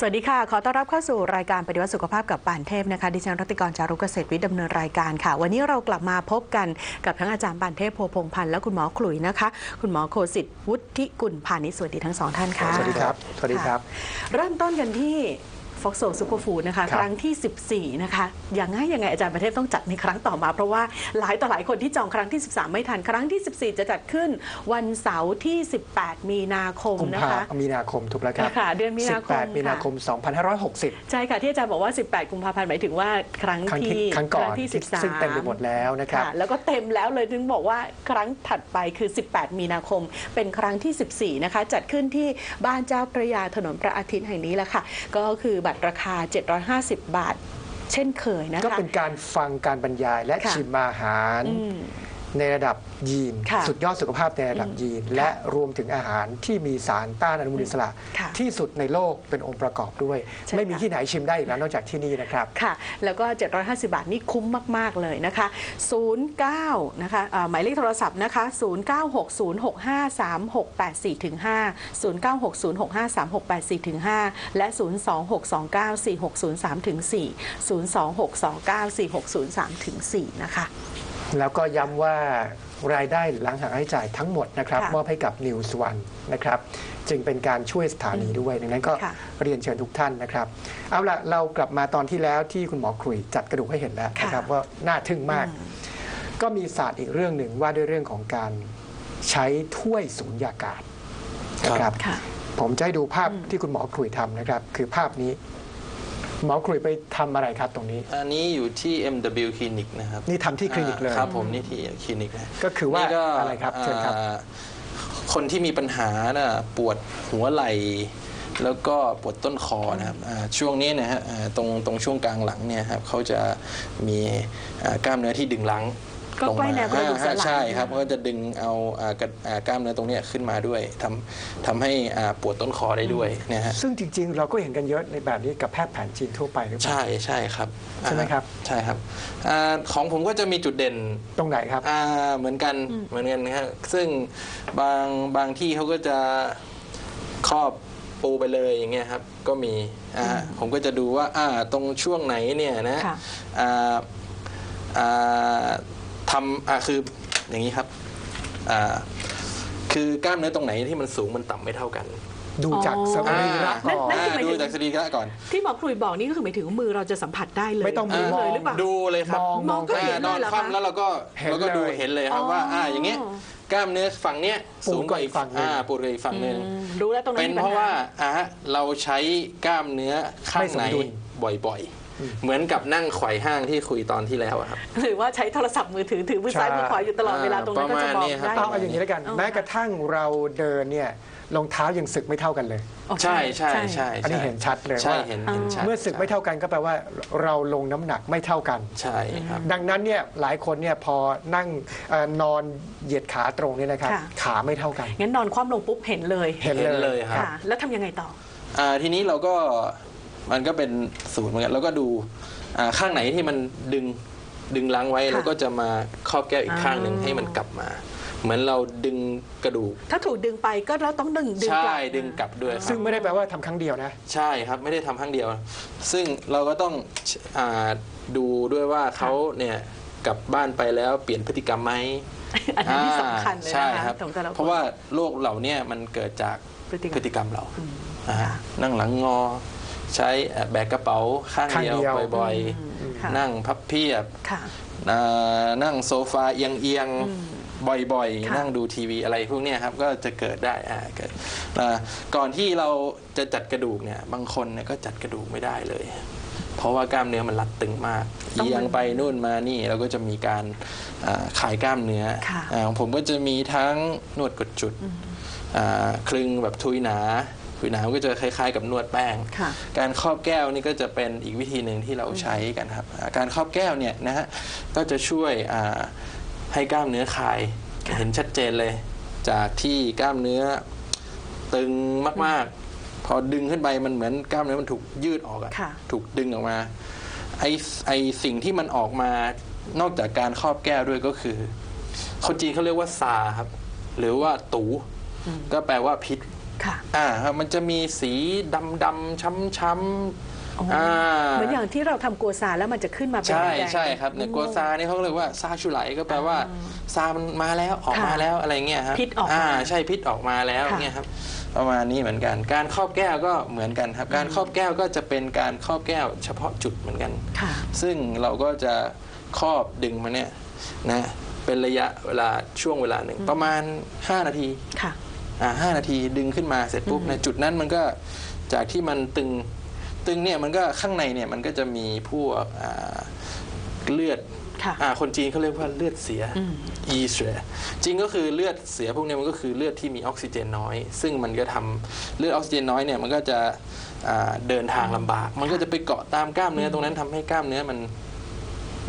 สวัสดีค่ะ ขอต้อนรับเข้าสู่รายการปฏิวัติสุขภาพกับป่านเทพนะคะ ดิฉันรัติกรจารุกเกษตรวิทย์ดำเนินรายการค่ะ วันนี้เรากลับมาพบกันกับทั้งอาจารย์ป่านเทพโพพงพันธ์และคุณหมอขลุยนะคะ คุณหมอโคสิทธิ์วุฒิกุลพานิชสวัสดีทั้งสองท่านค่ะ สวัสดีครับ สวัสดีครับ เริ่มต้นกันที่ ฟอกโซซูเปอร์ฟูดนะคะครับครั้งที่ 14 นะคะ อย่างง่ายยังไงอาจารย์ประเทศต้องจัดในครั้งต่อมา เพราะว่าหลายต่อหลายคนที่จองครั้งที่ 13 ไม่ทัน ครั้งที่ 14 จะจัดขึ้นวันเสาร์ที่ 18 มีนาคมกุมนะภาคะ มีนาคมถูกแล้วครับค่ะเดือนมีนาคม18มีนาคม 2560 ใช่ค่ะที่อาจารย์บอกว่า 18 กุมภาพันธ์หมายถึงว่าครั้งครั้งที่ที่ครั้งก่อนที่ที่13ซึ่งเต็มไปหมดแล้วนะครับค่ะแล้วก็เต็มแล้วเลยถึงบอกว่าครั้งถัดไปคือ 18 มีนาคม เป็นครั้งที่ 14 นะคะจัดขึ้นที่บ้านเจ้าพระยาถนนพระอาทิตย์แห่งนี้แหละค่ะก็คือบัตรราคา 750 บาท เช่นเคยนะคะ ก็เป็นการฟังการบรรยายและค่ะชิมอาหาร อืม ในระดับยีน ค่ะสุดยอดสุขภาพในระดับยีน และรวมถึงอาหารที่มีสารต้านอนุมูลอิสระค่ะที่สุดในโลกเป็นองค์ประกอบด้วย ใช่ไม่มีค่ะ ที่ไหนชิมได้อีกแล้วนอกจากที่นี่นะครับ ค่ะ แล้วก็ 750 บาทนี่คุ้มมาก ๆ เลยนะคะ 09 นะคะอ่าหมายเลขโทรศัพท์นะคะ 0960653684ถึง5 0960653684ถึง5และ 026294603ถึง4 026294603ถึง4นะคะ แล้วก็ย้ำว่ารายได้หลังหักค่าใช้จ่ายทั้งหมดนะครับ ค่ะมอบให้กับ News One นะครับ จึงเป็นการช่วยสถานีด้วย ดังนั้นก็ค่ะ เรียนเชิญทุกท่านนะครับ เอาละเรากลับมาตอนที่แล้วที่คุณหมอครุยจัดกระดูกให้เห็นแล้วนะครับค่ะว่าน่าทึ่งมากอืมก็มีศาสตร์อีกเรื่องหนึ่งว่าด้วยเรื่องของการใช้ถ้วยสูญญากาศนะครับ ค่ะ ผมจะให้ดูภาพอืมที่คุณหมอครุยทำนะครับ คือภาพนี้ หมอครุยไปทำอะไรครับตรงนี้ อันนี้อยู่ที่ MW คลินิกนะครับนี่ทำที่คลินิกเลย อ่าครับผมนี่ที่คลินิกนะก็คือว่านี่ก็อะไรครับเชิญครับ อ่าคนที่มีปัญหาน่ะปวดหัวไหล่แล้วก็ปวดต้นคอนะครับอ่าช่วงนี้นะฮะอ่าตรงตรงช่วงกลางหลังเนี่ยครับเขาจะมีอ่ากล้ามเนื้อที่ดึงหลัง ก็ลงใกล้มาแนวกระดูกสันหลังอ่าใช่ครับนะก็จะดึงเอาอ่ากระอ่ากล้ามเนื้อตรงเนี้ยขึ้นมาด้วยทำทำให้อ่าปวดต้นคอได้ด้วยนะฮะซึ่งจริง ๆ เราก็เห็นกันเยอะในแบบนี้กับแพทย์แผนจีนทั่วไปหรือเปล่า ใช่ใช่ครับใช่ไหมครับอ่าใช่ครับอาของผมก็จะมีจุดเด่น ตรงไหนครับ อ่าเหมือนกันเหมือนกันนะครับซึ่งบางบางที่เขาก็จะครอบปูไปเลยอย่างเงี้ยครับ ก็มีอ่าผมก็จะดูว่าอ่าตรงช่วงไหนเนี่ยนะค่ะ อ่าอ่า ทำอ่าคืออย่างนี้ครับอ่าคือกล้ามเนื้อตรงไหนที่มันสูงมันต่ำไม่เท่ากัน ดูจากอ๋อสรีระนั่นก่อน นั่นอ่าคือหมายถึง ดูจากสรีระก่อน ที่หมอครุยบอกนี่ก็คือหมายถึงว่ามือเราจะสัมผัสได้เลยไม่ต้องมือเลยหรือเปล่า ดูเลยครับมองมองก็เห็นอ่าเลนอยนเหรอคว่ำคะแล้วเราก็เห็นเราก็ดูเลยเห็นเลยครับอ๋อว่าอ่าอย่างเงี้ยกล้ามเนื้อฝั่งเนี้ยปูสูงกว่ากว่าอีอีกกฝั่ฝั่งงหนึ่ง อ่าปูดกว่าอีกฝั่งหนึ่ง อืมรู้แล้วตรงนั้นเป็นมีปัญเพราะห ว่าอ่าเราใช้กล้ามเนื้อข้างไม่สในมดุล บ่อยๆ เหมือนกับนั่งไขว่ห้างที่คุยตอนที่แล้วอะครับ หรือว่าใช้โทรศัพท์มือถือถือมือซ้ายใช่มือขวาอยู่ตลอดเวลาอ่าตรงนั้นก็จะประบมาอกณนี้ครับได้เอาเอาอย่างนี้แล้วกันเอาแม้กระทั่งเราเดินเนี่ยรองเท้ายังสึกไม่เท่ากันเลยอ๋อใช่ใช่ใช่อันนี้เห็นชัดเลยใช่ว่าเห็นเห็นชัดเมื่อสึกไม่เท่ากันก็แปลว่าเราลงน้ำหนักไม่เท่ากัน ใช่ครับ ดังนั้นเนี่ยหลายคนเนี่ยพอนั่งเอ่อนอนเหยียดขาตรงเนี่ยนะครับค่ะขาไม่เท่ากัน งั้นนอนคว่ำลงปุ๊บเห็นเลย เห็นเห็นเลเลยยครับค่ะแล้วทำยังไงต่ออ่าทีนี้เราก็ มันก็เป็นสูตรเหมือนกันแล้วก็ดูอ่าข้างไหนที่มันดึงดึงล้างไว้ค่ะเราก็จะมาครอบแก้วอีกข้างหนึ่งอ่าให้มันกลับมา เหมือนเราดึงกระดูก ถ้าถูกดึงไปก็เราต้องดึงดึงกใช่ลับดึงกลับด้วยคซึ่รับงไม่ได้แปลว่าทำครั้งเดียวนะ ใช่ครับไม่ได้ทำครั้งเดียว ซึ่งเราก็ต้องอ่าดูด้วยว่าเขาเนี่ยกลับบ้านไปแล้วเปลี่ยนพฤติกรรมไหมอันนี้ที่สำคัญเลยใช่นะครัคะบของแต่ละคนเพราะว่าโรคเหล่าเนี้มันเกิดจากพฤติกรรมพฤติกรรมเราอืมอ่าค่ะนั่งหลังงอ ใช้เอ่อแบกกระเป๋าข้างข้างเดียวเดียว บ่อยอืมค่ะๆ นั่งพับเพียบค่ะอ่านั่งโซฟาเอียงอืมๆบ่อยค่ะ ๆ นั่งดูทีวีอะไรพวกเนี้ยครับก็จะเกิดได้อ่าเกิดอ่าก่อนที่เราจะจัดกระดูกเนี่ยบางคนเนี่ยก็จัดกระดูกไม่ได้เลย เพราะว่ากล้ามเนื้อมันรัดตึงมากต้องเอียงไปนู่นมานี่เราก็จะมีการอ่าขายกล้ามเนื้อค่ะอาของผมก็จะมีทั้งนวดกดจุดอ่าคลึงแบบทุยหนา ทุยหนาก็จะคล้าย ๆ กับนวดแป้งค่ะการครอบแก้วนี่ก็จะเป็นอีกวิธีหนึ่งที่เราใช้กันครับอ่าการครอบแก้วเนี่ยนะฮะก็จะช่วยอ่าให้กล้ามเนื้อคลายค่ะเห็นชัดเจนเลย จากที่กล้ามเนื้อตึงมากๆ พอดึงขึ้นไปมันเหมือนกล้ามเนื้อมันถูกยืดออกอะค่ะถูกดึงออกมาไอไอสิ่งที่มันออกมานอกจากการครอบแก้วด้วยก็คือคนจีนเขาเรียกว่าซาครับ หรือว่าตู ก็แปลว่าพิษ ค่ะอ่าครับมันจะมีสีดำดำช้ำช้ำอ๋ออ่าเหมือนอย่างที่เราทำกัวซาแล้วมันจะขึ้นมาเป็นใช่แดงๆใช่ครับในกัวซานี่เขาเรียกว่าซาชูไหลก็แปลว่าซามันมาแล้วออกค่ะมาแล้วอะไรเงี้ยครับพิษออกมาใช่พิษออกมาแล้วค่ะเงี้ยครับประมาณนี้เหมือนกัน การครอบแก้วก็เหมือนกันครับ การครอบแก้วก็จะเป็นการครอบแก้วเฉพาะจุดเหมือนกันค่ะซึ่งเราก็จะครอบดึงมาเนี่ยนะเป็นระยะเวลาช่วงเวลาหนึ่งประมาณ 5 นาทีค่ะอ่า ห้านาทีดึงขึ้นมาเสร็จปุ๊บในจุดนั้นมันก็จากที่มันตึงตึงเนี่ยมันก็ข้างในเนี่ยมันก็จะมีพวกอ่าเลือดค่ะอ่าคนจีนเขาเรียกว่าเลือดเสียอืมอีเสียจริงก็คือเลือดเสียพวกเนี้มันก็คือเลือดที่มีออกซิเจนน้อย ซึ่งมันก็ทำเลือดออกซิเจนน้อยเนี่ยมันก็จะอ่าเดินทางลำบาก มันก็จะไปเกาะตามกล้ามเนื้อตรงนั้นทำให้กล้ามเนื้อมัน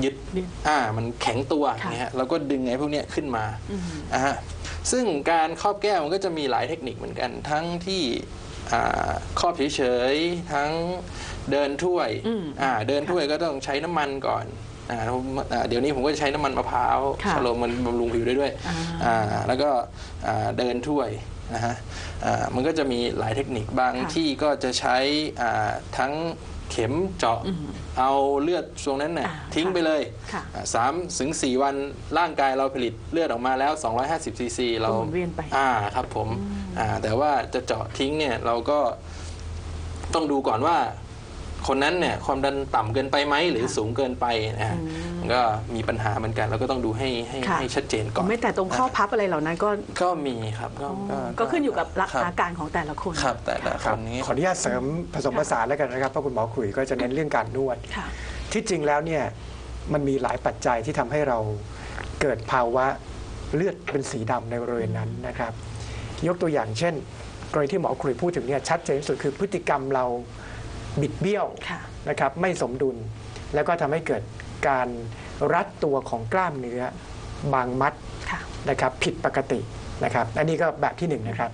ยึดยึดอ่ามันแข็งตัวค่ะนะฮะเราก็ดึงไอ้พวกเนี้ยขึ้นมาอืมอ่าฮะซึ่งการครอบแก้วมันก็จะมีหลายเทคนิคเหมือนกัน ทั้งที่อ่าครอบเฉยๆทั้งเดินถ้วยอืมอ่าเดินถ้วยก็ต้องใช้น้ำมันก่อนอ่าผมอ่าเดี๋ยวนี้ผมก็จะใช้น้ำมันมะพร้าวค่ะชะโลมมันบำรุงผิวได้ด้วยอ่าอ่าแล้วก็อ่าเดินถ้วยนะฮะอ่ามันก็จะมีหลายเทคนิคบางค่ะที่ก็จะใช้อ่าทั้ง เข็มเจาะอืมเอาเลือดตรงนั้นน่ะอ่าทิ้งค่ะไปเลยค่ะอ่าสามถึงสี่วันร่างกายเราผลิตเลือดออกมาแล้ว 250ซีซีเราก็หมุนเวียนไปอ่าครับผมอ่าแต่ว่าจะเจาะทิ้งเนี่ยเราก็ต้องดูก่อนว่า คนนั้นเนี่ยความดันต่ำเกินไปไหมหรือค่ะสูงเกินไปนะฮะอืมมันก็มีปัญหาเหมือนกันเราก็ต้องดูให้ให้ค่ะให้ชัดเจนก่อน ไม่แต่ตรงข้อพับอะไรเหล่านั้นก็ก็มีครับก็ก็ขึ้นอยู่กับลักษคณะรับการของแต่ละคนครับแต่ละคครับนนี้ขออนุญาตเสริมผสมผสานแล้วกันนะครับเพราะคุณหมอขลุยก็จะเน้นเรื่องการนวดค่ะที่จริงแล้วเนี่ยมันมีหลายปัจจัยที่ทำให้เราเกิดภาวะเลือดเป็นสีดำในบริเวณนั้นนะครับ ยกตัวอย่างเช่น กรณีที่หมอขลุยพูดถึงเนี่ยชัดเจนที่สุดคือพฤติกรรมเรา บิดเบี้ยวค่ะนะครับไม่สมดุล แล้วก็ทำให้เกิดการรัดตัวของกล้ามเนื้อบางมัดค่ะนะครับผิดปกตินะครับอันนี้ก็แบบที่หนึ่งนะครับ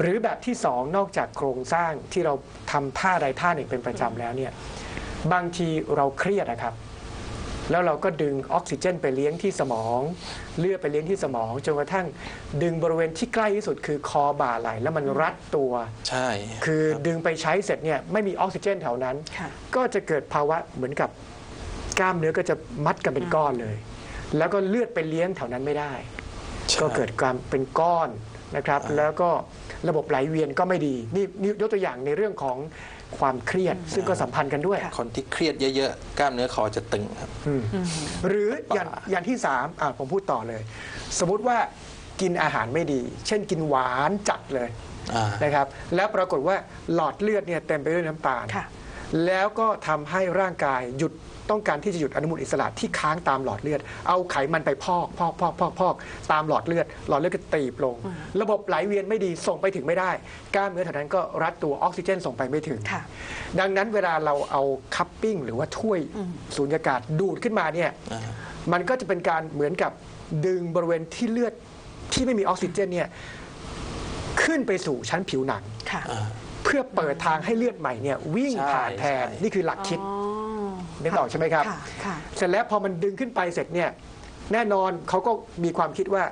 หรือแบบที่สองนอกจากโครงสร้างที่เราทำท่าใดท่าหนึ่งเป็นประจำแล้วเนี่ยบางทีเราเครียดนะครับ แล้วเราก็ดึงออกซิเจน ไปเลี้ยงที่สมอง เลือดไปเลี้ยงที่สมองจนกระทั่ง ดึงบริเวณที่ใกล้ที่สุดคือคอบ่าไหล่แล้วมันรัดตัว ใช่คือรับดึงไปใช้เสร็จเนี่ยไม่มีออกซิเจนแถวนั้น ค่ะ ก็จะเกิดภาวะเหมือนกับกล้ามเนื้อก็จะมัดกันเป็นก้อนเลย แล้วก็เลือดไปเลี้ยงแถวนั้นไม่ได้ ใช่ ก็เกิดการเป็นก้อนนะครับ แล้วก็ระบบไหลเวียนก็ไม่ดี นี่นี่ยกตัวอย่างในเรื่องของ ความเครียด ซึ่งก็สัมพันธ์กันด้วยค่ะคนที่เครียดเยอะๆ กล้ามเนื้อคอจะตึงครับอืมอืมหรืออย่างอย่างที่สามอะผมพูดต่อเลย สมมุติว่ากินอาหารไม่ดี เช่นกินหวานจัดเลยอ่านะครับ แล้วปรากฏว่าหลอดเลือดเนี่ยเต็มไปด้วยน้ำตาล ค่ะ แล้วก็ทำให้ร่างกายหยุดต้องการที่จะหยุดอนุมูลอิสระที่ค้างตามหลอดเลือด เอาไขมันไปพอกพอกพอกพอกพอกตามหลอดเลือด หลอดเลือดก็ตีบลง ระบบไหลเวียนไม่ดีส่งไปถึงไม่ได้ กล้ามเนื้อแถวนั้นก็รัดตัวออกซิเจนส่งไปไม่ถึงค่ะดังนั้นเวลาเราเอาคัพปิ้งหรือว่าถ้วยอืมสูญญากาศดูดขึ้นมาเนี่ยอ่ามันก็จะเป็นการเหมือนกับดึงบริเวณที่เลือดที่ไม่มีออกซิเจนเนี่ยขึ้นไปสู่ชั้นผิวหนังค่ะอ่า เพื่อเปิดทางให้เลือดใหม่เนี่ยวิ่งใช่ผ่านแทนใช่ นี่คือหลักคิดอ๋อนึกออกใช่ไหมครับค่ะค่ะ เสร็จแล้วพอมันดึงขึ้นไปเสร็จเนี่ยแน่นอนเขาก็มีความคิดว่า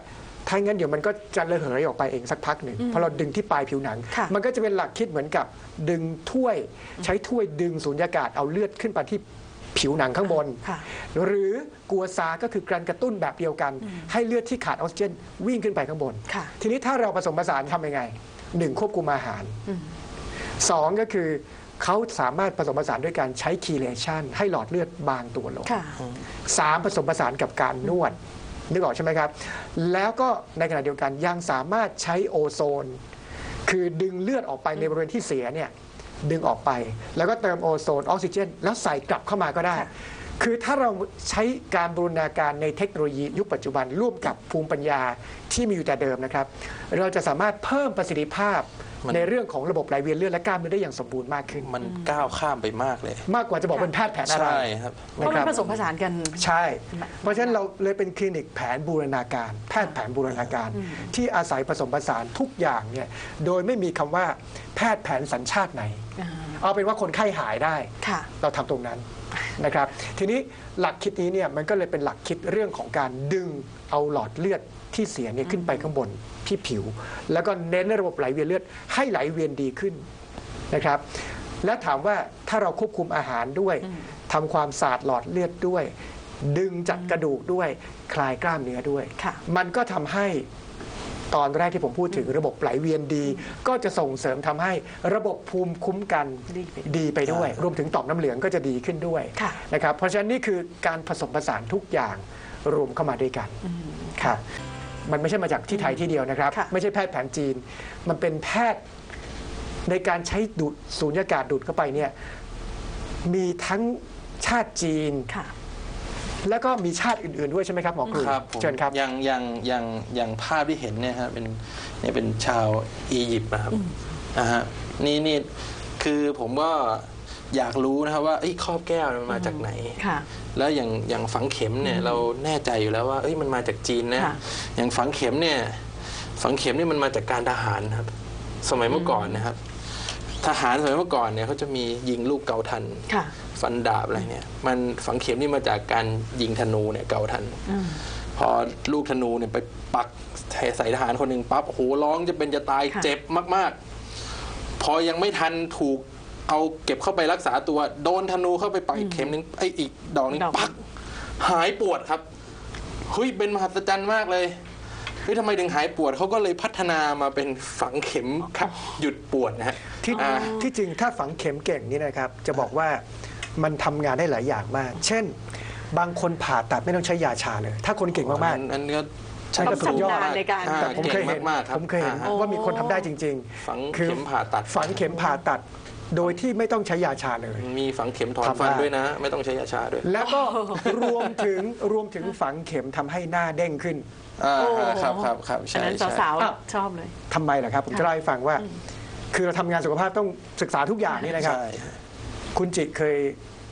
ถ้างั้นเดี๋ยวมันก็จะระเหยออกไปเองสักพักหนึ่งเพราะเราดึงที่ปลายผิวหนัง ค่ะ มันก็จะเป็นหลักคิดเหมือนกับดึงถ้วย ใช้ถ้วยดึงสูญญากาศเอาเลือดขึ้นไปที่ผิวหนังข้างบน ค่ะ หรือกัวซาก็คือการกระตุ้นแบบเดียวกัน ให้เลือดที่ขาดออกซิเจนวิ่งขึ้นไปข้างบน ค่ะ ทีนี้ถ้าเราผสมผสานทำยังไงหนึ่งควบคุมอาหาร อืม สองก็คือเขาสามารถผสมผสานด้วยการใช้คีเลชันให้หลอดเลือดบางตัวลงค่ะ สามผสมผสานกับการนวดนึกออกใช่ไหมครับ แล้วก็ในขณะเดียวกันยังสามารถใช้โอโซน คือดึงเลือดออกไปในบริเวณที่เสียเนี่ยดึงออกไป แล้วก็เติมโอโซนออกซิเจน แล้วใส่กลับเข้ามาก็ได้ค่ะคือถ้าเราใช้การบูรณาการในเทคโนโลยียุคปัจจุบันร่วมกับภูมิปัญญาที่มีอยู่แต่เดิมนะครับ เราจะสามารถเพิ่มประสิทธิภาพ มันในเรื่องของระบบไหลเวียนเลือดและกล้ามเนื้อได้อย่างสมบูรณ์มากขึ้น มันก้าวข้ามไปมากเลย มากกว่าจะบอกเป็นแพทย์แผนอะไรใช่ครับเพราะมันผสมผสานกันใช่ เพราะฉะนั้นเราเลยเป็นคลินิกแผนบูรณาการ แพทย์แผนบูรณาการ ที่อาศัยผสมผสานทุกอย่างเนี่ยโดยไม่มีคำว่าแพทย์แผนสัญชาติไหนอ่าเอาเป็นว่าคนไข้หายได้ค่ะเราทำตรงนั้นนะครับ ทีนี้หลักคิดนี้เนี่ยมันก็เลยเป็นหลักคิดเรื่องของการดึงเอาหลอดเลือด ที่เสียเนี่ยขึ้นไปข้างบนที่ผิว แล้วก็เน้นระบบไหลเวียนเลือดให้ไหลเวียนดีขึ้นนะครับ และถามว่าถ้าเราควบคุมอาหารด้วยทำความสะอาดหลอดเลือดด้วย ดึงจัดกระดูกด้วยคลายกล้ามเนื้อด้วยค่ะมันก็ทำให้ตอนแรกที่ผมพูดถึงระบบไหลเวียนดี ก็จะส่งเสริมทำให้ระบบภูมิคุ้มกันดีไปดีไปด้วยใช่รวมถึงต่อมน้ำเหลืองก็จะดีขึ้นด้วยค่ะนะครับเพราะฉะนั้นนี่คือการผสมผสานทุกอย่างรวมเข้ามาด้วยกันครับ มันไม่ใช่มาจากที่ไทยที่เดียวนะครับค่ะไม่ใช่แพทย์แผนจีน มันเป็นแพทย์ในการใช้ดูดสูญญากาศดูดเข้าไปเนี่ยมีทั้งชาติจีนค่ะแล้วก็มีชาติอื่นๆด้วยใช่ไหมครับหมอกรุครับผมเชิญครับอย่างอย่างอย่างอย่างภาพที่เห็นเนี่ยฮะเป็นเนี่ยเป็นชาวอียิปต์นะครับนะฮะนี่นี่คือผมก็ อยากรู้นะครับว่าเอ้ยครอบแก้วมันมาจากไหนค่ะแล้วอย่างอย่างฝังเข็มเนี่ยเราแน่ใจอยู่แล้วว่าเอ้ยมันมาจากจีนนะค่ะอย่างฝังเข็มเนี่ยฝังเข็มนี่มันมาจากการทหารนะครับ สมัยเมื่อก่อนนะครับ ทหารสมัยเมื่อก่อนเนี่ยเขาจะมียิงลูกเกาทันค่ะฟันดาบอะไรเนี่ย มันฝังเข็มนี่มาจากการยิงธนูเนี่ยเกาทันอืมพอลูกธนูเนี่ยไปปักใส่ทหารคนหนึ่งปั๊บโอ้โหร้องจะเป็นจะตายค่ะเจ็บมาก ๆ พอยังไม่ทันถูก เอาเก็บเข้าไปรักษาตัว โดนธนูเข้าไปปักอีกเข็มหนึ่งไอ้อีกดอกหนึงดอก ปัก หายปวดครับเฮ้ยเป็นมหัศจรรย์มากเลยเฮ้ยทำไมถึงหายปวดเขาก็เลยพัฒนามาเป็นฝังเข็มครับ หยุดปวดนะฮะที่อ่า ที่จริงถ้าฝังเข็มเก่งนี่นะครับ จะบอกว่ามันทำงานได้หลายอย่างมาก เช่น บางคนผ่าตัดไม่ต้องใช้ยาชาเลย ถ้าคนเก่งมาก อันอันนี้ก็ใช่ก็สุดยอดต้องชำนาญในการอ่ๆแต่ผมเคยเห็นก่งมากๆครับผมเคยเห็นอ่าฮะ ว่ามีคนทำได้จริง ฝังๆ คือเข็มผ่าตัด ฝังเข็มผ่าตัด โดยที่ไม่ต้องใช้ยาชาเลย มีฝังเข็มถอนทำฟันได้ด้วยนะ ไม่ต้องใช้ยาชาด้วย แล้วก็รวมถึงรวมถึงฝังเข็มทำให้หน้าเด้งขึ้น อ่าโอ้ครับครับครับอันใช่นั้นใช่ สาวอะ ๆชอบเลย ทำไมล่ะครับ ผมจะเล่าให้ฟังว่า คือเราทำงานสุขภาพต้องศึกษาทุกอย่างนี่นะครับ ใช่ คุณจิเคย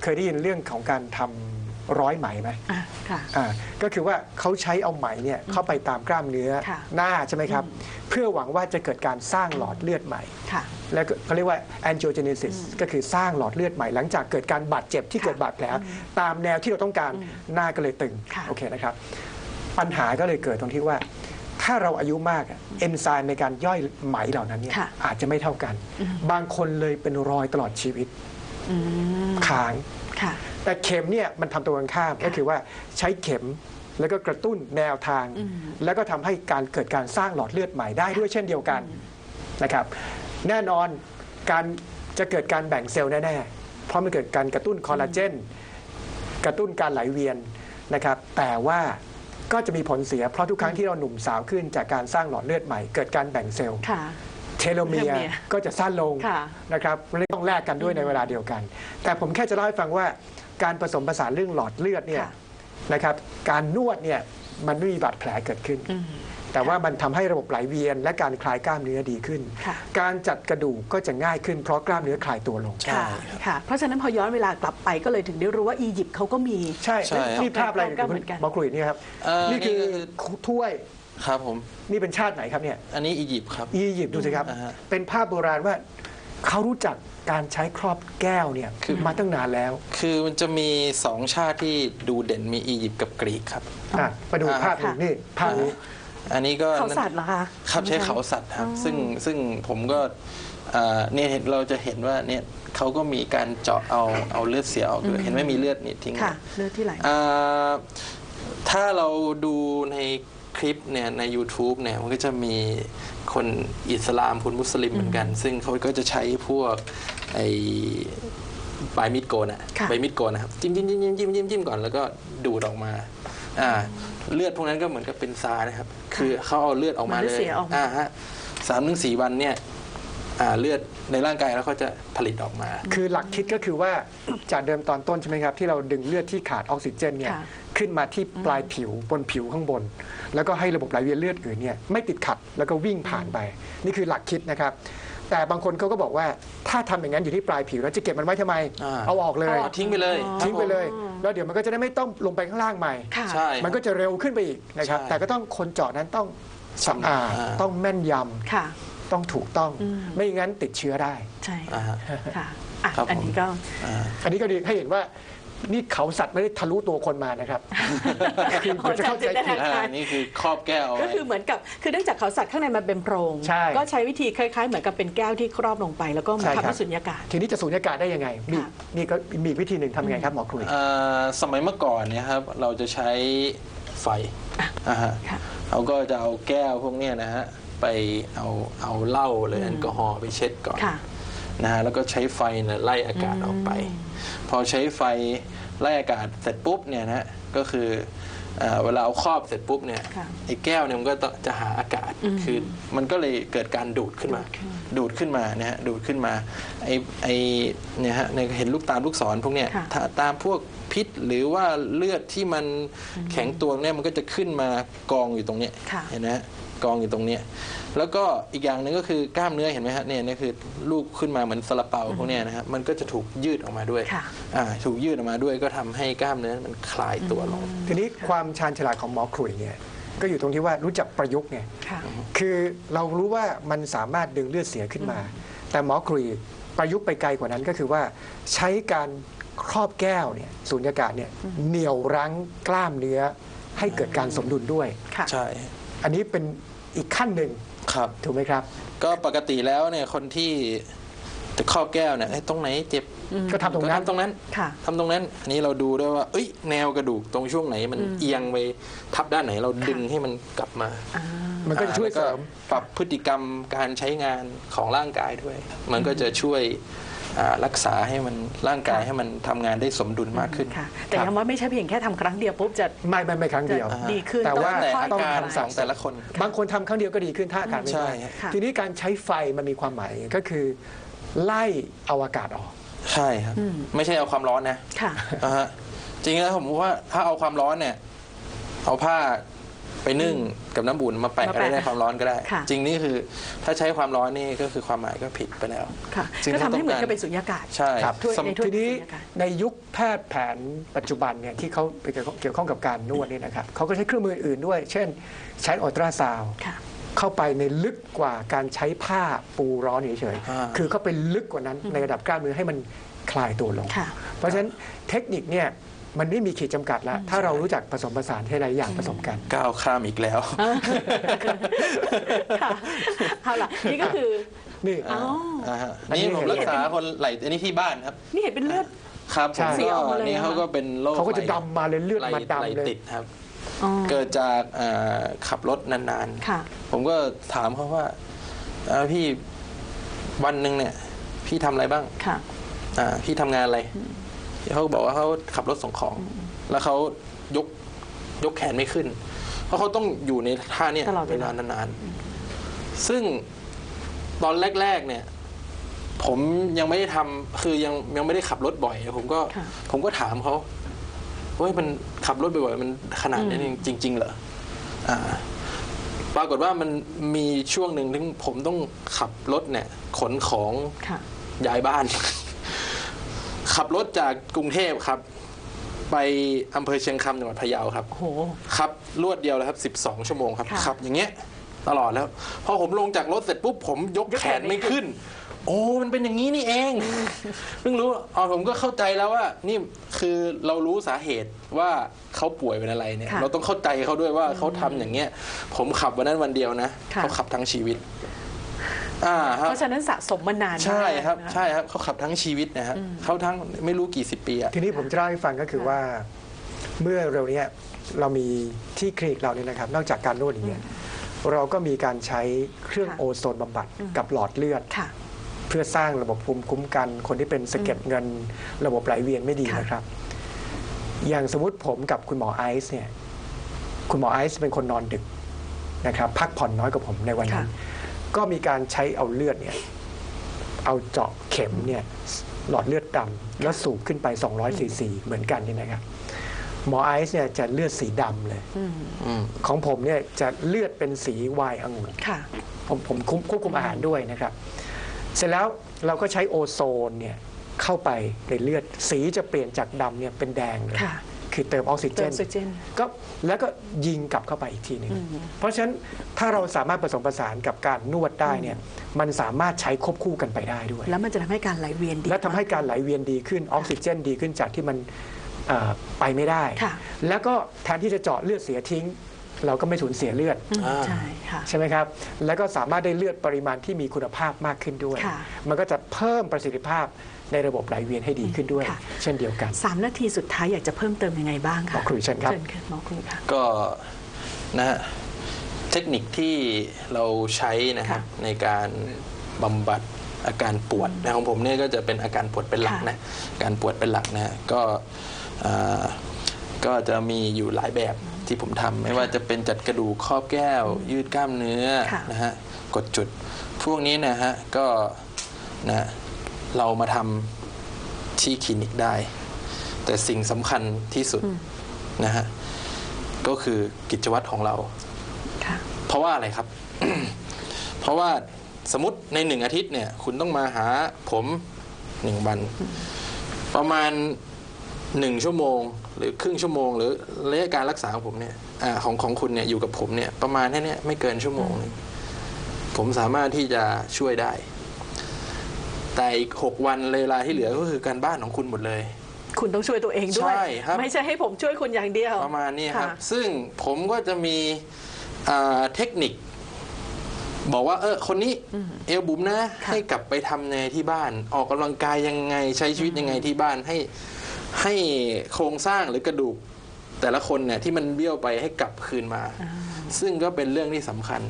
เคยได้ยินเรื่องของการทำร้อยไหมไหมอะค่ะ อ่าก็คือว่าเขาใช้เอาไหมเนี่ยเข้าไปตามกล้ามเนื้อค่ะ หน้าใช่ไหมครับ เพื่อหวังว่าจะเกิดการสร้างหลอดเลือดใหม่ ค่ะ แล้วก็เขาเรียกว่า angiogenesis ก็คือสร้างหลอดเลือดใหม่หลังจากเกิดการบาดเจ็บที่ค่ะเกิดบาดแผล ตามแนวที่เราต้องการหน้าก็เลยตึงค่ะโอเคนะครับปัญหาก็เลยเกิดตรงที่ว่า ถ้าเราอายุมากอะเอนไซม์ในการย่อยไหมเหล่านั้นเนี่ยค่ะอาจจะไม่เท่ากัน บางคนเลยเป็นรอยตลอดชีวิตอืมค้างค่ะแต่เข็มเนี่ยมันทำตัวกันข้ามก็คือว่าใช้เข็มแล้วก็กระตุ้นแนวทาง แล้วก็ทำให้การเกิดการสร้างหลอดเลือดใหม่ได้ด้วยเช่นเดียวกันนะครับ แน่นอนการจะเกิดการแบ่งเซลล์แน่ๆ เพราะมันเกิดการกระตุ้นคอลลาเจนกระตุ้นการไหลเวียนนะครับ แต่ว่าก็จะมีผลเสียเพราะทุกครั้งที่เราหนุ่มสาวขึ้นจากการสร้างหลอดเลือดใหม่เกิดการแบ่งเซลล์ค่ะเทโลเมียเทโลร์เมียร์ก็จะสั้นลงค่ะนะครับเลยต้องแลกกันด้วยในเวลาเดียวกัน แต่ผมแค่จะเล่าให้ฟังว่าการผสมผสานเรื่องหลอดเลือดเนี่ยค่ะนะครับการนวดเนี่ยมันไม่มีบาดแผลเกิดขึ้นอืม แต่ว่ามันทำให้ระบบไหลเวียน และการคลายกล้ามเนื้อดีขึ้นค่ะการจัดกระดูกก็จะง่ายขึ้นเพราะกล้ามเนื้อคลายตัวลงใช่ค่ะค่ะเพราะฉะนั้นพอย้อนเวลากลับไปก็เลยถึงได้รู้ว่าอียิปต์เขาก็มีใช่ใช่นี่ภาพอะไรก็เหมือนกันหมอกรุยนี่ครับเอ่อนี่คือนี่คือถ้วยครับผมนี่เป็นชาติไหนครับเนี่ยอันนี้อียิปต์ครับอียิปต์ดูสิครับอ่าฮะเป็นภาพโบราณว่าเขารู้จักการใช้ครอบแก้วเนี่ยมาตั้งนานแล้ว คือมันจะมีสองชาติที่ดูเด่นมีอียิปต์กับกรีกครับอะมาดูอ่าภาพนี้ค่ะนี่ภาพนี้ อันนี้ก็เขาสัตว์เหรอคะครับใช้เขาสัตว์ครับ ซึ่งซึ่งผมก็เอ่อเนี่ยเห็นเราจะเห็นว่าเนี่ยเขาก็มีการเจาะเอาเอาเลือดเสียออกด้วยเห็นไหมมีเลือดนี่ทิ้งไว้ค่ะเลือดที่ไหลอ่าถ้าเราดูในคลิปเนี่ยใน YouTube เนี่ยมันก็จะมีคนอิสลามคนมุสลิมเหมือนกัน ซึ่งเขาก็จะใช้พวกไอ้ปลายมีดโกนอะค่ะใบมีดโกนนะครับจิ้มจิ้มจิ้มจิ้มจิ้มจิ้มจิ้มก่อนแล้วก็ดูดออกมา อ่าเลือดพวกนั้นก็เหมือนกับเป็นซานะครับ คือเขาเอาเลือดออกมามันเลเลือดยเสียออกมาอ่าฮะสามถึงสี่วันเนี่ยอ่าเลือดในร่างกายแล้วเขาจะผลิตออกมา คือหลักคิดก็คือว่าจากเดิมตอนต้นใช่ไหมครับที่เราดึงเลือดที่ขาดออกซิเจนเนี่ยค่ะขึ้นมาที่ปลายผิวบนผิวข้างบน แล้วก็ให้ระบบไหลเวียนเลือดอื่นเนี่ยไม่ติดขัดแล้วก็วิ่งผ่านไป นี่คือหลักคิดนะครับ แต่บางคนเขาก็บอกว่าถ้าทำอย่างนั้นอยู่ที่ปลายผิวแล้วจะเก็บมันไว้ทำไม อ่า เอาออกเลย เอาทิ้งไปเลยครับทิ้งไปเลยอ๋อแล้วเดี๋ยวมันก็จะได้ไม่ต้องลงไปข้างล่างใหม่ ค่ะ ใช่ มันก็จะเร็วขึ้นไปอีกนะครับ ใช่แต่ก็ต้องคนเจาะนั้นต้องสะอาดอ่า ต้องแม่นยค่ะำต้องถูกต้อง อืม ไม่งั้นติดเชื้อได้ ใช่อ่าฮะ ค่ะอะครับอันนี้ก็ อ่า อันนี้ก็ดีให้เห็นว่า นี่เขาสัตว์ไม่ได้ทะลุตัวคนมานะครับ คือเดี๋ยวจะเข้าใจผิด อ่านี่คือครอบแก้วเอาก็ไว้คือเหมือนกับ คือเนื่องจากเขาสัตว์ข้างในมันเป็นโพรง ใช่ก็ใช้วิธีคล้ายๆ เหมือนกับเป็นแก้วที่ครอบลงไป แล้วก็มาใช่ครับ ทำให้สุญญากาศ ทีนี้จะสูญญากาศได้ยังไง มีค่ะ นี่ก็มีอีกวิธีหนึ่งทำยังไงครับหมอครุยอ่าสมัยเมื่อก่อนเนี่ยครับเราจะใช้ไฟอ่าฮะค่ะเราก็จะเอาแก้วพวกเนี้ยนะฮะไปเอาเอาเหล้าหรือแอลกอฮอล์ไปเช็ดก่อนค่ะนะฮะแล้วก็ใช้ไฟเนี่ยไล่อากาศออกไป พอใช้ไฟ ไล่อากาศเสร็จปุ๊บเนี่ยนะฮะก็คือเอ่อเวลาเอาครอบเสร็จปุ๊บเนี่ยค่ะไอ้แก้วเนี่ยมันก็ต้องจะหาอากาศคือมันก็เลยเกิดการดูดขึ้นมา ดูดขึ้นมาเนี่ยฮะดูดขึ้นมาไอ้ไอ้เนี่ยฮะในเห็นลูกตาลลูกศรพวกเนี้ยค่ะถ้าตามพวกพิษหรือว่าเลือดที่มันแข็งตัวเนี่ยมันก็จะขึ้นมากองอยู่ตรงเนี้ยค่ะ เห็นไหมฮะ กองอยู่ตรงเนี้ยแล้วก็อีกอย่างหนึ่งก็คือกล้ามเนื้อเห็นไหมฮะเนี่ยนี่คือลูกขึ้นมาเหมือนซาลาเปาพวกเนี้ยนะฮะมันก็จะถูกยืดออกมาด้วยค่ะอ่าถูกยืดออกมาด้วยก็ทำให้กล้ามเนื้อมันคลายตัวลง ทีนี้ความชาญฉลาดของหมอครุยเนี่ยก็อยู่ตรงที่ว่ารู้จักประยุกต์ไง ค่ะ คือเรารู้ว่ามันสามารถดึงเลือดเสียขึ้นมา แต่หมอครุยประยุกต์ไปไกลกว่านั้นก็คือว่า ใช้การครอบแก้วเนี่ยสูญญากาศเนี่ยเหนี่ยวรั้งกล้ามเนื้อให้เกิดการสมดุลด้วย ค่ะ ใช่ อันนี้เป็น อีกขั้นหนึ่งครับ ถูกไหมครับ ก็ปกติแล้วเนี่ยคนที่จะครอบแก้วเนี่ยเอ้ยตรงไหนเจ็บก็ทำตรงนั้น ก็ทำตรงนั้นค่ะ ทำตรงนั้น อันนี้เราดูด้วยว่า เอ้ยแนวกระดูกตรงช่วงไหนมันเอียงไปทับด้านไหนเราดึงให้มันกลับมา มันก็จะช่วยเสริมแล้วก็ปรับพฤติกรรมการใช้งานของร่างกายด้วย มันก็จะช่วยอ่า รักษาให้มันร่างกายให้มันทำงานได้สมดุลมากขึ้นค่ะแต่ครับย้ำว่าไม่ใช่เพียงแค่ทำครั้งเดียวปุ๊บจะไม่ไม่ไม่ครั้งจะเดียวดีขึ้นแต่ว่าแต่ค่อยอาๆต้องการทำสองของแต่ละคน บางคนทำครั้งเดียวก็ดีขึ้นถ้าอาการไม่ใช่ได้ค่ะทีนี้การใช้ไฟมันมีความหมายก็คือ ไล่เอาอากาศออก ใช่ครับ ไม่ใช่เอาความร้อนนะค่ะอ่าฮะจริงๆแล้วผมว่าถ้าเอาความร้อนเนี่ยเอาผ้า ไปนึ่งกับน้ำบุญมาแปะมาก็แปะได้ความร้อนก็ได้ค่ะจริงนี่คือถ้าใช้ความร้อนนี่ก็คือความหมายก็ผิดไปแล้วค่ะซึ่งก็ทำให้เหมือนถ้าต้องการกับเป็นสุญญากาศใช่ครับถ้วยสมในถ้วยทีนี้สุญญากาศในยุคแพทย์แผนปัจจุบันเนี่ยที่เขาไปเกี่ยวข้องเกี่ยวข้องกับการนวดเนี่ยนะครับเขาก็ใช้เครื่องมืออื่นด้วย เช่น ใช้อัลตราซาวด์ค่ะเข้าไปในลึกกว่าการใช้ผ้าปูร้อนเฉยอ่าๆคือเข้าไปลึกกว่านั้นในระดับกล้ามเนื้อให้มันคลายตัวลงค่ะเพราะฉะนั้นเทคนิคเนี่ย มันไม่มีขีดจำกัดแล้วถ้าเรารู้จักผสมผสานให้หลายอย่างผสมกัน ก้าวข้ามอีกแล้ว ค่ะเอาล่ะนี่ก็คือ นี่ อ๋ออ่าฮะอันนี้นี่ผมรักษาคนไหลอันนี้ที่บ้านครับ นี่เห็นเป็นเลือด ครับผใช่ มสีออกมาเลยนี่นะคะเขาก็เป็นโรคเขาก็จะไหลดำมาเลยเลือดไหลมาไหลดำเลย ติดครับ อ๋อ เกิดจากอ่าขับรถนานค่ะๆผมก็ถามเขาว่าอ่าพี่วันหนึ่งเนี่ย พี่ทำอะไรบ้างค่ะ อ่าพี่ทำงานอะไร เขาก็บอกว่าเขาขับรถส่งของ แล้วเขายกยกแขนไม่ขึ้น เพราะเขาต้องอยู่ในท่าเนี้ยตลอดเวเวลาลา นานๆ ซึ่งตอนแรก ๆ เนี่ย ผมยังไม่ได้ทำคือยังยังไม่ได้ขับรถบ่อย ผมก็ ค่ะ ผมก็ถามเขาเฮ้ยมันขับรถบ่อยๆมันขนาดนี้จริง ๆ เหรออ่า ปรากฏว่ามันมีช่วงหนึ่งที่ผมต้องขับรถเนี่ย ขนของค่ะ ย้ายบ้าน ขับรถจากกรุงเทพครับ ไปอำเภอเชียงคำจังหวัดพะเยาครับโอ้โหขับรวดเดียวเลยครับ 12 ชั่วโมงครับค่ะ ขับอย่างเงี้ยตลอดแล้ว พอผมลงจากรถเสร็จปุ๊บผมยกยกแขแขนนไม่ไม่ขึ้น โอ้มันเป็นอย่างนี้นี่เองเพิ่งรู้อ๋อผมก็เข้าใจแล้วว่า นี่คือเรารู้สาเหตุว่าเขาป่วยเป็นอะไรเนี่ย ค่ะเราต้องเข้าใจเขาด้วยว่าเขาทำอย่างเงี้ย ผมขับวันนั้นวันเดียวนะค่ะ เขาขับทั้งชีวิต อ่าครับเพราะฉะนั้นสะสมมานานมากใช่ครับนะะใช่ครับเขาขับทั้งชีวิตนะฮะเขาทั้งไม่รู้กี่สิบปีอะ ทีนี้ผมจะเล่าให้ฟังก็คือว่า เมื่อเร็วเนี้ยเรามีที่คลินิกเราเนี่ยนะครับ นอกจากการนวดอย่างเงี้ยเราก็มีการใช้เครื่องค่ะโอโซนบำบัดกับหลอดเลือด ค่ะ เพื่อสร้างระบบภูมิคุ้มกัน คนที่เป็นสะเก็ดเงิน ระบบไหลเวียนไม่ดีค่ะ นะครับ อย่างสมมติผมกับคุณหมอไอซ์เนี่ย คุณหมอไอซ์เป็นคนนอนดึกนะครับ พักผ่อนน้อยกว่าผมในวันนั้น ก็มีการใช้เอาเลือดเนี่ยเอาเจาะเข็มเนี่ยหลอดเลือดดำแล้วสูบขึ้นไป 200ซีซีเหมือนกันนี่นะครับหมอไอซ์เนี่ยจะเลือดสีดำเลยอืมอืมของผมเนี่ยจะเลือดเป็นสีวายองุ่นค่ะผมผมคุมควบคุมอาหารด้วยนะครับ เสร็จแล้วเราก็ใช้โอโซนเนี่ยเข้าไปในเลือดสีจะเปลี่ยนจากดำเนี่ยเป็นแดงเลย ค่ะคือเติมออกซิเจเติมน ออกซิเจน ก็แล้วก็ยิงกลับเข้าไปอีกทีหนึ่ง เพราะฉะนั้นถ้าเราสามารถผสมผสานกับการนวดได้เนี่ยมันสามารถใช้ควบคู่กันไปได้ด้วย แล้วมันจะทำให้การไหลเวียนดี และทำให้การไหลเวียนดีขึ้นออกซิเจนดีขึ้นจากที่มันเอ่อไปไม่ได้ ค่ะ แล้วก็แทนที่จะเจาะเลือดเสียทิ้ง เราก็ไม่สูญเสียเลือด อืมอ่า ใช่ค่ะ ใช่ไหมครับ แล้วก็สามารถได้เลือดปริมาณที่มีคุณภาพมากขึ้นด้วย ค่ะ มันก็จะเพิ่มประสิทธิภาพ ในระบบไหลเวียนให้ดีขึ้นด้วยค่ะเช่นเดียวกันสามนาทีสุดท้ายอยากจะเพิ่มเติมยังไงบ้างหมคะอครุยเชิญครับเชิญค่ะหมอครุยค่ะก็นะฮะเทคนิคที่เราใช้นะครับค่ะในการบำบัดอาการปวดนะของผมเนี่ยก็จะเป็นอาการปวดเป็นหลักค่ะนะการปวดเป็นหลักนะฮะก็อ่าก็จะมีอยู่หลายแบบที่ผมทำไม่ว่าจะเป็นจัดกระดูกครอบแก้ว ยืดกล้ามเนื้อค่ะนะฮะกดจุด พวกนี้นะฮะก็นะ เรามาทำที่คลินิกได้ แต่สิ่งสำคัญที่สุดนะฮะก็คือกิจวัตรของเราค่ะเพราะว่าอะไรครับ เพราะว่าสมมติในหนึ่งอาทิตย์เนี่ย คุณต้องมาหาผมหนึ่งวัน ประมาณหนึ่งชั่วโมง หรือครึ่งชั่วโมง หรือระยะการรักษาของผมเนี่ยอาของของคุณเนี่ยอยู่กับผมเนี่ย ประมาณแค่เนี้ยไม่เกินชั่วโมงหนึงผมสามารถที่จะช่วยได้ แต่อีกหกวันเวลาที่เหลือก็คือการบ้านของคุณหมดเลย คุณต้องช่วยตัวเองด้วย ใช่ครับ ไม่ใช่ให้ผมช่วยคุณอย่างเดียว ประมาณนี้ครับ ค่ะ ซึ่งผมก็จะมีอ่าเทคนิค บอกว่า เออ คนนี้เอวบุ๋มนะค่ะให้กลับไปทำในที่บ้าน ออกกำลังกายยังไงใช้ชีวิตยังไงที่บ้านให้ให้โครงสร้างหรือกระดูก แต่ละคนเนี่ยที่มันเบี้ยวไปให้กลับคืนมา ซึ่งก็เป็นเรื่องที่สำคัญ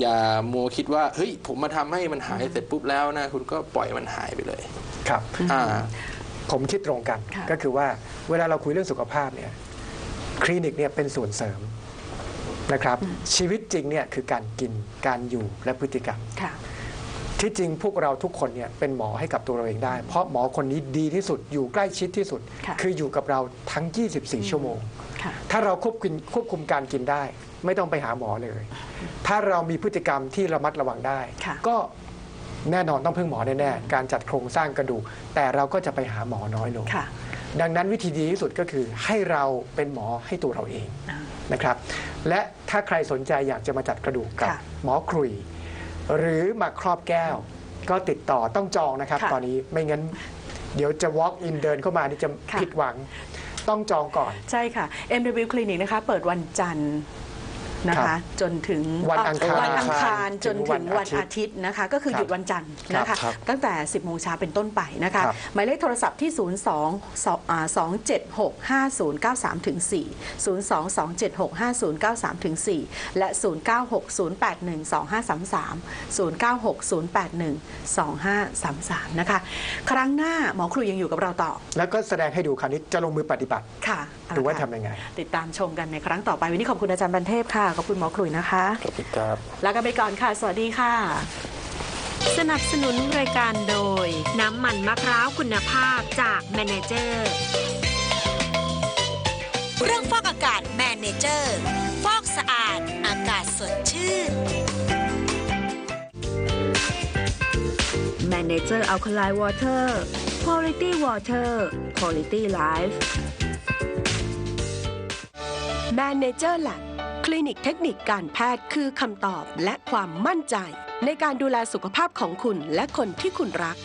อย่ามัวคิดว่าเฮ้ยผมมาทำให้มันหายเสร็จปุ๊บแล้วนะคุณก็ปล่อยมันหายไปเลยครับอ่าผมคิดตรงกันค่ะก็คือว่าเวลาเราคุยเรื่องสุขภาพเนี่ยคลินิกเนี่ยเป็นส่วนเสริมนะครับชีวิตจริงเนี่ยคือการกินการอยู่และพฤติกรรมค่ะที่จริงพวกเราทุกคนเนี่ยเป็นหมอให้กับตัวเราเองได้ เพราะหมอคนนี้ดีที่สุดอยู่ใกล้ชิดที่สุดค่ะคืออยู่กับเราทั้ง 24 ชั่วโมงค่ะ ถ้าเราควบคุมควบคุมการกินได้ ไม่ต้องไปหาหมอเลย ถ้าเรามีพฤติกรรมที่ระมัดระวังได้ ค่ะ ก็แน่นอนต้องพึ่งหมอแน่ๆการจัดโครงสร้างกระดูกแต่เราก็จะไปหาหมอน้อยลง ค่ะ ดังนั้นวิธีดีที่สุดก็คือให้เราเป็นหมอให้ตัวเราเองอ่านะครับและถ้าใครสนใจอยากจะมาจัดกระดูกกับค่ะหมอครุย หรือมาครอบแก้ว ก็ติดต่อต้องจองนะครับ ค่ะตอนนี้ไม่งั้น เดี๋ยวจะ walk in เดินเข้ามานี่จะค่ะ ผิดหวัง ต้องจองก่อน ใช่ค่ะ MW Clinic นะคะ เปิดวันจันทร์ นะครัคะ บจนถึงวันอังคารวันอังคารจถึนงถึวันงวันอาอาทิทิตตย์ย์นะคะ ก็คือครับหยุดวันจันทร์นะคะครับตั้งแต่ 10โมงเช้าเป็นต้นไปนะคะ ครับ หมายเลขโทรศัพท์ที่ 0 2 2 7 6 5 0 9 3ถึง4 0 2 2 7 6 5 0 9 3ถึง4และ 0 9 6 0 8 1 2 5 3 3 0 9 6 0 8 1 2 5 3 3 นะคะ ครั้งหน้าหมอครูยังอยู่กับเราต่อแล้วก็แสดงให้ดูคราวนี้จะลงมือปฏิบัติค่ะหรือว่าเละทำค่ะยังไง ติดตามชมกันในครั้งต่อไป วันนี้ขอบคุณอาจารย์บันเทพค่ะขอบคุณหมอคลุยนะคะขอบคุณครับลากันไปก่อนค่ะ สวัสดีค่ะ สนับสนุนรายการโดย น้ำมันมะพร้าวคุณภาพจากแมเนเจอร์เรื่องฟอกอากาศแมเนเจอร์ฟอกสะอาด อากาศสดชื่น Manager Alkaline Water Quality Water Quality Life Manager Lab ค ลินิกเทคนิคการแพทย์คือคำตอบและความมั่นใจ ในการดูแลสุขภาพของคุณและคนที่คุณรัก